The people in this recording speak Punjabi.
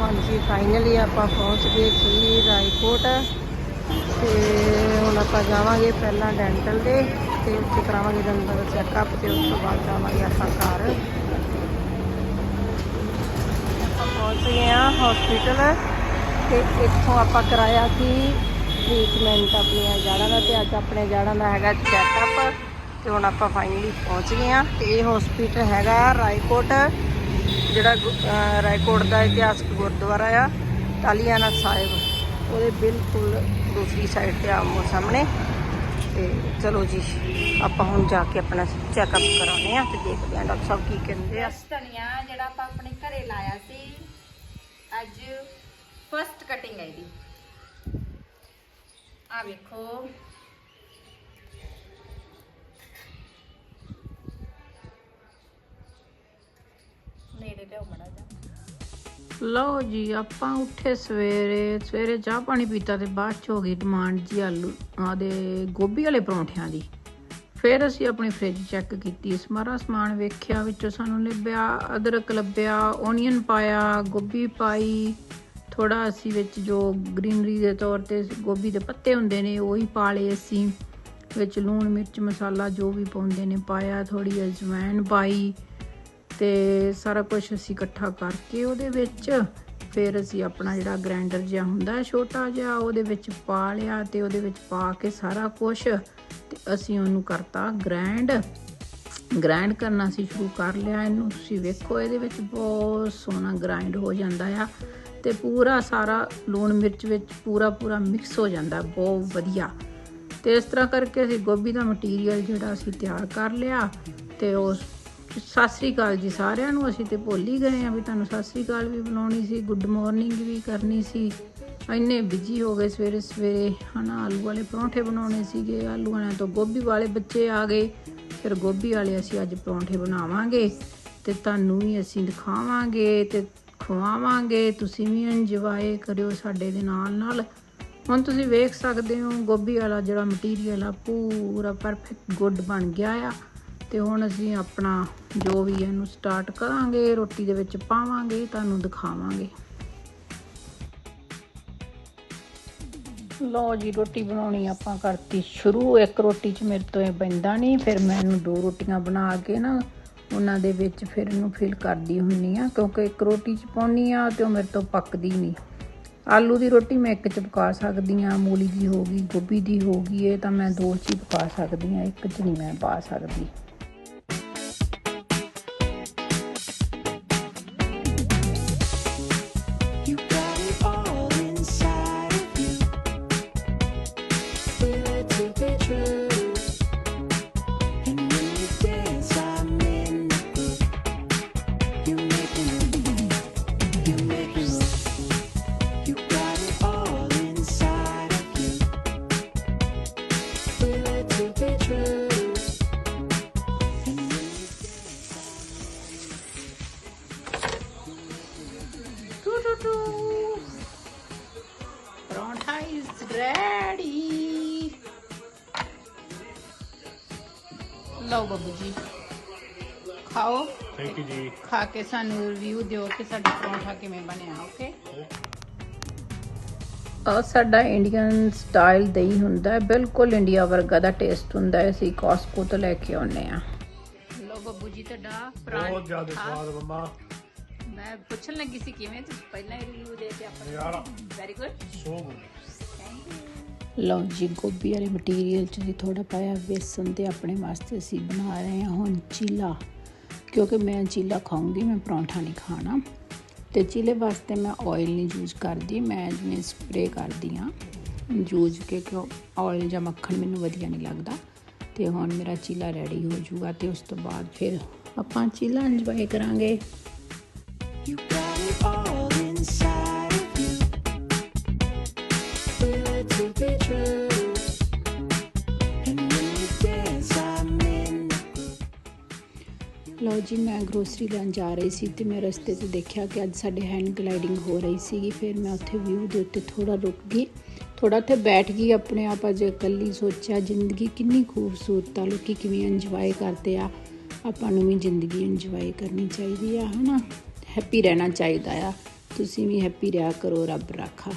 ਹਾਂਜੀ ਫਾਈਨਲੀ ਆਪਾਂ ਪਹੁੰਚ ਗਏ ਸੀ ਰਾਏਕੋਟ। ਤੇ ਹੁਣ ਆਪਾਂ ਜਾਵਾਂਗੇ ਪਹਿਲਾਂ ਡੈਂਟਲ ਦੇ, ਤੇ ਉੱਥੇ ਕਰਾਵਾਂਗੇ ਦੰਦਾਂ ਦਾ ਚੈੱਕਅਪ ਤੇ ਉਸ ਤੋਂ ਬਾਅਦ ਜਾਵਾਂਗੇ ਆਪਾਂ ਘਰ। ਆਪਾਂ ਪਹੁੰਚ ਗਏ ਆ ਹਸਪੀਟਲ ਤੇ ਇੱਥੋਂ ਆਪਾਂ ਕਰਾਇਆ ਸੀ ਟ੍ਰੀਟਮੈਂਟ ਆਪਣੀਆਂ ਜੜ੍ਹਾਂ ਦਾ, ਤੇ ਅੱਜ ਆਪਣੇ ਜੜ੍ਹਾਂ ਦਾ ਹੈਗਾ ਚੈੱਕਅਪ ਤੇ ਹੁਣ ਆਪਾਂ ਫਾਈਨਲੀ ਪਹੁੰਚ ਗਏ ਆ ਤੇ ਇਹ ਹਸਪੀਟਲ ਹੈਗਾ ਰਾਏਕੋਟ। ਜਿਹੜਾ ਰਾਏਕੋਟ ਦਾ ਇਤਿਹਾਸਕ ਗੁਰਦੁਆਰਾ ਆ ਤਾਲੀਆਨਾ ਸਾਹਿਬ, ਉਹਦੇ ਬਿਲਕੁਲ ਦੂਸਰੀ ਸਾਈਡ ਤੇ ਆਮੋ ਸਾਹਮਣੇ। ਤੇ ਚਲੋ ਜੀ, ਆਪਾਂ ਹੁਣ ਜਾ ਕੇ ਆਪਣਾ ਚੈੱਕਅਪ ਕਰਾਉਣੇ ਆ ਤੇ ਦੇਖਦੇ ਆ ਡਾਕਟਰ ਸਾਹਿਬ ਕੀ ਕਹਿੰਦੇ ਆ। ਧਨੀਆ ਜਿਹੜਾ ਆਪਾਂ ਆਪਣੇ ਘਰੇ ਲਾਇਆ ਸੀ, ਅੱਜ ਫਸਟ ਕਟਿੰਗ ਹੈ ਇਹਦੀ। ਆ ਵੇਖੋ ਲਿਆਓ ਮੜਾ ਜਾ ਲਓ ਜੀ, ਆਪਾਂ ਉੱਠੇ ਸਵੇਰੇ। ਸਵੇਰੇ ਚਾਹ ਪਾਣੀ ਪੀਤਾ ਤੇ ਬਾਅਦ ਚ ਹੋ ਗਈ ਡਿਮਾਂਡ ਜੀ ਆਲੂ ਆਦੇ ਗੋਭੀ ਵਾਲੇ ਪਰੌਂਠਿਆਂ ਦੀ। ਫਿਰ ਅਸੀਂ ਆਪਣੀ ਫ੍ਰਿਜ ਚੈੱਕ ਕੀਤੀ। ਸਮਾਰਾ ਸਮਾਨ ਵੇਖਿਆ, ਵਿੱਚੋਂ ਸਾਨੂੰ ਲੱਭਿਆ, ਅਦਰਕ ਲੱਭਿਆ ਓਨੀਅਨ ਪਾਇਆ, ਗੋਭੀ ਪਾਈ। ਥੋੜਾ ਅਸੀਂ ਵਿੱਚ ਜੋ ਗ੍ਰੀਨਰੀ ਦੇ ਤੌਰ ਤੇ ਗੋਭੀ ਦੇ ਪੱਤੇ ਹੁੰਦੇ ਨੇ, ਉਹੀ ਪਾ ਲਏ ਅਸੀਂ। ਵਿੱਚ ਲੂਣ, ਮਿਰਚ, ਮਸਾਲਾ ਜੋ ਵੀ ਪਾਉਂਦੇ ਨੇ, ਪਾਇਆ ਥੋੜੀ ਅਜਵਾਇਣ ਪਾਈ। ਤੇ ਸਾਰਾ ਕੁਝ ਅਸੀਂ ਇਕੱਠਾ ਕਰਕੇ ਉਹਦੇ ਵਿੱਚ ਫਿਰ ਅਸੀਂ ਆਪਣਾ ਜਿਹੜਾ ਗ੍ਰਾਈਂਡਰ ਜਿਹਾ ਹੁੰਦਾ ਛੋਟਾ ਜਿਹਾ, ਉਹਦੇ ਵਿੱਚ ਪਾ ਲਿਆ ਤੇ ਉਹਦੇ ਵਿੱਚ ਪਾ ਕੇ ਸਾਰਾ ਕੁਝ ਤੇ ਅਸੀਂ ਉਹਨੂੰ ਕਰਤਾ ਗ੍ਰਾਈਂਡ ਗ੍ਰਾਈਂਡ ਕਰਨਾ ਅਸੀਂ ਸ਼ੁਰੂ ਕਰ ਲਿਆ ਇਹਨੂੰ। ਤੁਸੀਂ ਵੇਖੋ ਇਹਦੇ ਵਿੱਚ ਬਹੁਤ ਸੋਹਣਾ ਗ੍ਰਾਈਂਡ ਹੋ ਜਾਂਦਾ ਆ ਤੇ ਪੂਰਾ ਸਾਰਾ ਲੂਣ ਮਿਰਚ ਵਿੱਚ ਪੂਰਾ ਪੂਰਾ ਮਿਕਸ ਹੋ ਜਾਂਦਾ ਬਹੁਤ ਵਧੀਆ। ਤੇ ਇਸ ਤਰ੍ਹਾਂ ਕਰਕੇ ਅਸੀਂ ਗੋਭੀ ਦਾ ਮਟੀਰੀਅਲ ਜਿਹੜਾ ਅਸੀਂ ਤਿਆਰ ਕਰ ਲਿਆ ਤੇ ਉਸ ਸਤਿ ਸ੍ਰੀ ਅਕਾਲ ਜੀ ਸਾਰਿਆਂ ਨੂੰ। ਅਸੀਂ ਤੇ ਭੁੱਲ ਹੀ ਗਏ ਆ ਵੀ ਤੁਹਾਨੂੰ ਸਤਿ ਸ੍ਰੀ ਅਕਾਲ ਵੀ ਬਣਾਉਣੀ ਸੀ ਗੁੱਡ ਮਾਰਨਿੰਗ ਵੀ ਕਰਨੀ ਸੀ। ਇੰਨੇ ਬਿਜ਼ੀ ਹੋ ਗਏ ਸਵੇਰੇ ਸਵੇਰੇ, ਹਨਾ, ਆਲੂ ਵਾਲੇ ਪਰੌਂਠੇ ਬਣਾਉਣੇ ਸੀਗੇ। ਆਲੂ ਵਾਲਿਆਂ ਤੋਂ ਗੋਭੀ ਵਾਲੇ ਬੱਚੇ ਆ ਗਏ। ਫਿਰ ਗੋਭੀ ਵਾਲੇ ਅਸੀਂ ਅੱਜ ਪਰੌਂਠੇ ਬਣਾਵਾਂਗੇ ਤੇ ਤੁਹਾਨੂੰ ਵੀ ਅਸੀਂ ਦਿਖਾਵਾਂਗੇ ਤੇ ਖਵਾਵਾਂਗੇ। ਤੁਸੀਂ ਵੀ ਇੰਜੋਏ ਕਰਿਓ ਸਾਡੇ ਦੇ ਨਾਲ ਨਾਲ। ਹੁਣ ਤੁਸੀਂ ਵੇਖ ਸਕਦੇ ਹੋ, ਗੋਭੀ ਵਾਲਾ ਜਿਹੜਾ ਮਟੀਰੀਅਲ ਆ, ਪੂਰਾ ਪਰਫੈਕਟ ਗੁੱਡ ਬਣ ਗਿਆ ਆ। ਤੇ ਹੁਣ ਅਸੀਂ ਆਪਣਾ ਜੋ ਵੀ ਇਹਨੂੰ ਸਟਾਰਟ ਕਰਾਂਗੇ, ਰੋਟੀ ਦੇ ਵਿੱਚ ਪਾਵਾਂਗੇ, ਤੁਹਾਨੂੰ ਦਿਖਾਵਾਂਗੇ। ਲਓ ਜੀ, ਰੋਟੀ ਬਣਾਉਣੀ ਆਪਾਂ ਕਰਤੀ ਸ਼ੁਰੂ। ਇੱਕ ਰੋਟੀ 'ਚ ਮੇਰੇ ਤੋਂ ਇਹ ਬੰਦਾ ਨਹੀਂ, ਫਿਰ ਮੈਂ ਇਹਨੂੰ ਦੋ ਰੋਟੀਆਂ ਬਣਾ ਕੇ ਨਾ ਉਹਨਾਂ ਦੇ ਵਿੱਚ ਫਿਰ ਇਹਨੂੰ ਫਿਲ ਕਰਦੀ ਹੁੰਨੀ ਆ, ਕਿਉਂਕਿ ਇੱਕ ਰੋਟੀ 'ਚ ਪਾਉਣੀ ਆ ਤੇ ਉਹ ਮੇਰੇ ਤੋਂ ਪੱਕਦੀ ਨਹੀਂ। ਆਲੂ ਦੀ ਰੋਟੀ ਮੈਂ ਇੱਕ 'ਚ ਪਕਾ ਸਕਦੀ ਆ, ਮੂਲੀ ਦੀ ਹੋ ਗਈ, ਗੋਭੀ ਦੀ ਹੋ ਗਈ, ਇਹ ਤਾਂ ਮੈਂ ਦੋ 'ਚ ਹੀ ਪਕਾ ਸਕਦੀ ਆ, ਇੱਕ 'ਚ ਨਹੀਂ ਮੈਂ ਪਾ ਸਕਦੀ। ਲਓ ਬੱਬੂ ਜੀ। ਖਾਓ। ਥੈਂਕ ਯੂ ਜੀ। ਖਾ ਕੇ ਸਾਨੂੰ ਰਿਵਿਊ ਦਿਓ ਕਿ ਸਾਡਾ ਪਰੌਂਠਾ ਕਿਵੇਂ ਬਣਿਆ ਓਕੇ ਆ ਸਾਡਾ ਇੰਡੀਅਨ ਸਟਾਈਲ ਦਹੀਂ ਹੁੰਦਾ ਹੈ ਬਿਲਕੁਲ ਇੰਡੀਆ ਵਰਗਾ ਦਾ ਟੇਸਟ ਹੁੰਦਾ ਹੈ। ਅਸੀਂ ਕਾਸਕੋ ਤੋਂ ਲੈ ਕੇ ਆਉਂਦੇ ਆ ਲੋ ਬੱਬੂ ਜੀ ਤੁਹਾਡਾ ਬਹੁਤ ਜ਼ਿਆਦਾ ਸਵਾਦ ਮੰਮਾ। ਮੈਂ ਪੁੱਛਣ ਲੱਗੀ ਸੀ ਕਿਵੇਂ ਤੁਸੀਂ ਪਹਿਲਾਂ ਹੀ ਰਿਵਿਊ ਦੇ ਕੇ ਆਪਾਂ ਯਾਰ ਵੈਰੀ ਗੁੱਡ ਸੋ ਗੁੱਡ ਲਓ ਜੀ, ਗੋਭੀ ਵਾਲੇ ਮਟੀਰੀਅਲ ਚ ਵੀ ਥੋੜਾ ਪਾਇਆ, ਵੇਸਣ ਤੇ ਆਪਣੇ ਵਾਸਤੇ ਅਸੀਂ ਬਣਾ ਰਹੇ ਹਾਂ ਹੁਣ ਚੀਲਾ। ਕਿਉਂਕਿ ਮੈਂ ਚੀਲਾ ਖਾਊਂਗੀ, ਮੈਂ ਪਰੌਂਠਾ ਨਹੀਂ ਖਾਣਾ। ਤੇ ਚੀਲੇ ਵਾਸਤੇ ਮੈਂ ਆਇਲ ਨਹੀਂ ਯੂਜ਼ ਕਰਦੀ, ਮੈਂ ਜਿਵੇਂ ਸਪਰੇ ਕਰਦੀ ਹਾਂ ਯੂਜ਼ ਕੇ ਕਿਉਂ ਆਇਲ ਜਾਂ ਮੱਖਣ ਮੈਨੂੰ ਵਧੀਆ ਨਹੀਂ ਲੱਗਦਾ। ਤੇ ਹੁਣ ਮੇਰਾ ਚੀਲਾ ਰੈਡੀ ਹੋ ਜਾਊਗਾ ਤੇ ਉਸ ਤੋਂ ਬਾਅਦ ਫਿਰ ਆਪਾਂ ਚੀਲਾ ਇੰਜੋਏ ਕਰਾਂਗੇ। You ਲਓ ਜੀ, ਮੈਂ ਗਰੋਸਰੀ ਲੈਣ ਜਾ ਰਹੀ ਸੀ ਤੇ ਮੈਂ ਰਸਤੇ 'ਚ ਦੇਖਿਆ ਕਿ ਅੱਜ ਸਾਡੇ ਹੈਂਡ ਗਲਾਈਡਿੰਗ ਹੋ ਰਹੀ ਸੀਗੀ। ਫਿਰ ਮੈਂ ਉੱਥੇ ਵਿਊ ਦੇ ਉੱਤੇ ਥੋੜਾ ਰੁਕ ਗਈ। ਥੋੜਾ ਉੱਥੇ ਬੈਠ ਗਈ, ਆਪਣੇ ਆਪ ਅਜੇ ਇਕੱਲੀ ਸੋਚਿਆ, ਜ਼ਿੰਦਗੀ ਕਿੰਨੀ ਖੂਬਸੂਰਤ ਆ, ਲੋਕੀ ਕਿਵੇਂ ਇੰਜੋਏ ਕਰਦੇ ਆ। ਆਪਾਂ ਨੂੰ ਵੀ ਜ਼ਿੰਦਗੀ ਇੰਜੋਏ ਕਰਨੀ ਚਾਹੀਦੀ ਆ, ਹਨਾ? ਹੈਪੀ ਰਹਿਣਾ ਚਾਹੀਦਾ ਆ। ਤੁਸੀਂ ਵੀ ਹੈਪੀ ਰਿਹਾ ਕਰੋ, ਰੱਬ ਰਾਖਾ।